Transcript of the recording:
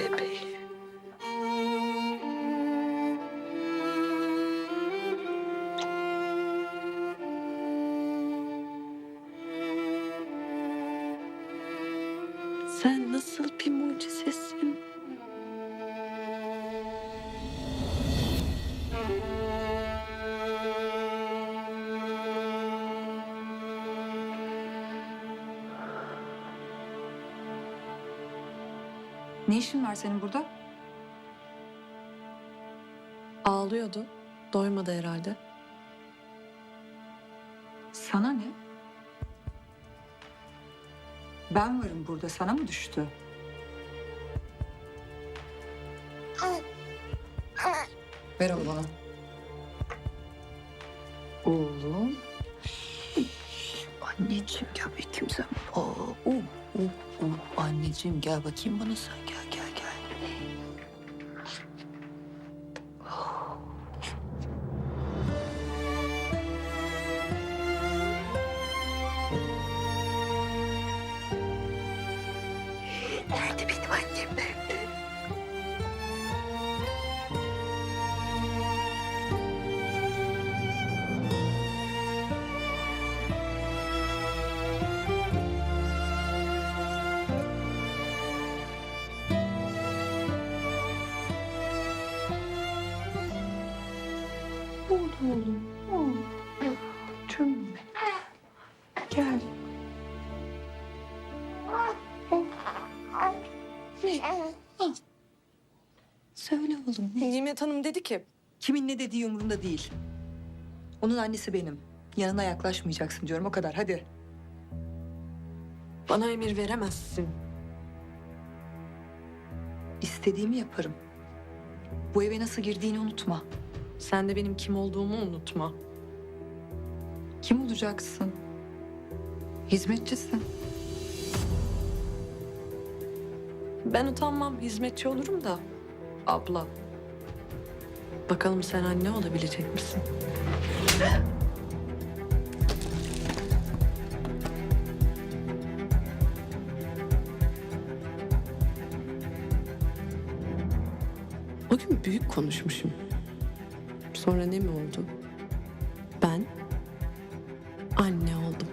bebeği. Sen nasıl bir mucizesin? Ne işin var senin burada? Ağlıyordu. Doymadı herhalde. Sana ne? Ben varım burada. Sana mı düştü? Ver onu bana. Oğlum. Anneciğim. Aa, uh, uh, uh. Anneciğim gel bakayım bana sen. Gel gel gel. Oğlum. Canım benim. Gel. Ne? Söyle oğlum. Ne? Nimet Hanım dedi ki Kimin ne dediği umurumda değil. Onun annesi benim. Yanına yaklaşmayacaksın diyorum o kadar hadi. bana emir veremezsin. İstediğimi yaparım. Bu eve nasıl girdiğini unutma. Sen de benim kim olduğumu unutma. Kim olacaksın? Hizmetçisin. Ben utanmam, hizmetçi olurum da. Abla. Bakalım sen anne olabilecek misin? O gün büyük konuşmuşum. Sonra ne mi oldu? Ben anne oldum.